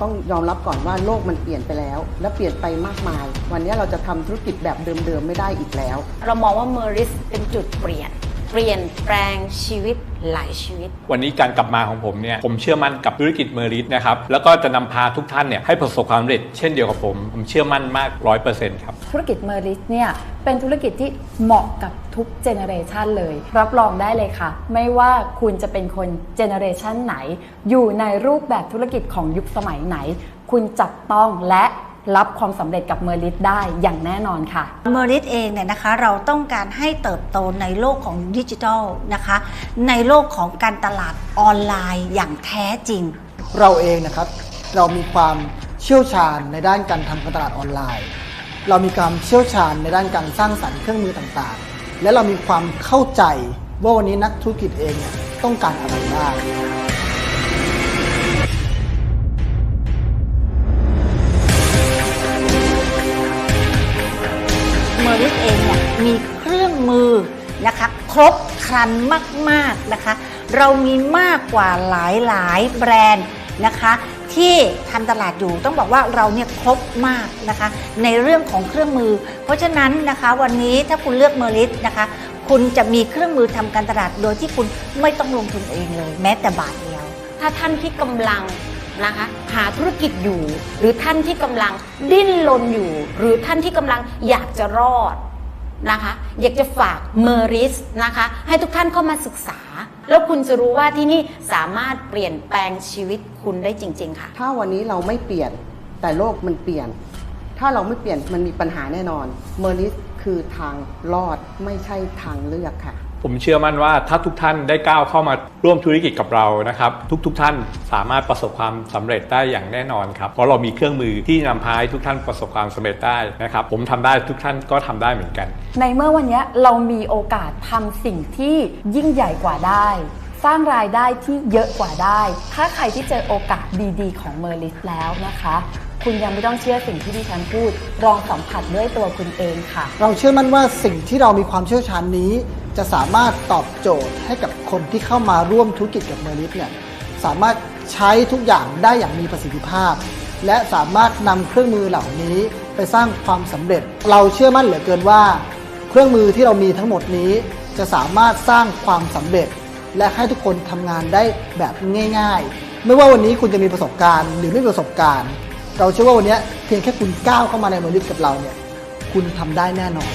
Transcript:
ต้องยอมรับก่อนว่าโลกมันเปลี่ยนไปแล้ว และเปลี่ยนไปมากมาย วันนี้เราจะทำธุรกิจแบบเดิมๆไม่ได้อีกแล้ว เรามองว่าเมอริสเป็นจุดเปลี่ยนเปลี่ยนแปลงชีวิตหลายชีวิต วันนี้การกลับมาของผมเนี่ยผมเชื่อมั่นกับธุรกิจเมอริสนะครับแล้วก็จะนำพาทุกท่านเนี่ยให้ประสบความสำเร็จเช่นเดียวกับผม ผมเชื่อมั่นมากร้อยเปอร์เซ็นต์ครับ ธุรกิจเมอริสเนี่ยเป็นธุรกิจที่เหมาะกับทุกเจเนอเรชันเลย รับรองได้เลยค่ะ ไม่ว่าคุณจะเป็นคนเจเนอเรชันไหน อยู่ในรูปแบบธุรกิจของยุคสมัยไหน คุณจับต้องและรับความสำเร็จกับเมอริสได้อย่างแน่นอนค่ะ เมอริสเองเนี่ยนะคะเราต้องการให้เติบโตในโลกของดิจิทัลนะคะ ในโลกของการตลาดออนไลน์อย่างแท้จริง เราเองนะครับ เรามีความเชี่ยวชาญในด้านการทำการตลาดออนไลน์ เรามีความเชี่ยวชาญในด้านการสร้างสรรค์เครื่องมือต่างๆ และเรามีความเข้าใจว่าวันนี้นักธุรกิจเองเนี่ยต้องการอะไรบ้างเมอริสเองเนี่ยมีเครื่องมือนะคะครบครันมาก ๆ นะคะ เรามีมากกว่าหลาย ๆ แบรนด์นะคะ ที่ทำตลาดอยู่ต้องบอกว่าเราเนี่ยครบมากนะคะ ในเรื่องของเครื่องมือ เพราะฉะนั้นนะคะ วันนี้ถ้าคุณเลือกเมอริสนะคะ คุณจะมีเครื่องมือทำการตลาดโดยที่คุณไม่ต้องลงทุนเองเลย แม้แต่บาทเดียว ถ้าท่านที่กำลังนะคะหาธุรกิจอยู่ หรือท่านที่กำลังดิ้นรนอยู่ หรือท่านที่กำลังอยากจะรอดนะคะ อยากจะฝากเมอริสนะคะ ให้ทุกท่านเข้ามาศึกษา แล้วคุณจะรู้ว่าที่นี่สามารถเปลี่ยนแปลงชีวิตคุณได้จริง ๆ ค่ะ ถ้าวันนี้เราไม่เปลี่ยนแต่โลกมันเปลี่ยน ถ้าเราไม่เปลี่ยนมันมีปัญหาแน่นอน เมอริสคือทางรอดไม่ใช่ทางเลือกค่ะ ผมเชื่อมั่นว่าถ้าทุกท่านได้ก้าวเข้ามาร่วมธุรกิจกับเรานะครับทุกๆทท่านสามารถประสบความสำเร็จได้อย่างแน่นอนครับเพราะเรามีเครื่องมือที่นำพาให้ทุกท่านประสบความสำเร็จได้นะครับผมทำได้ทุกท่านก็ทำได้เหมือนกัน ในเมื่อวันนี้เรามีโอกาสทำสิ่งที่ยิ่งใหญ่กว่าได้สร้างรายได้ที่เยอะกว่าได้ ถ้าใครที่เจอโอกาสดีๆ ของเมอร์ลิสแล้วนะคะ คุณยังไม่ต้องเชื่อสิ่งที่ดิฉันพูด ลองสัมผัสด้วยตัวคุณเองค่ะ เราเชื่อมั่นว่าสิ่งที่เรามีความเชี่ยวชาญนี้ จะสามารถตอบโจทย์ให้กับคนที่เข้ามาร่วมธุรกิจกับเมอริสเนี่ยสามารถใช้ทุกอย่างได้อย่างมีประสิทธิภาพ และสามารถนำเครื่องมือเหล่านี้ไปสร้างความสำเร็จ เราเชื่อมั่นเหลือเกินว่า เครื่องมือที่เรามีทั้งหมดนี้ จะสามารถสร้างความสำเร็จ และให้ทุกคนทำงานได้แบบง่าย ๆ ไม่ว่าวันนี้คุณจะมีประสบการณ์หรือไม่มีประสบการณ์ เราเชื่อว่าวันนี้เพียงแค่คุณก้าวเข้ามาในเมอริสกับเราเนี่ยคุณทำได้แน่นอน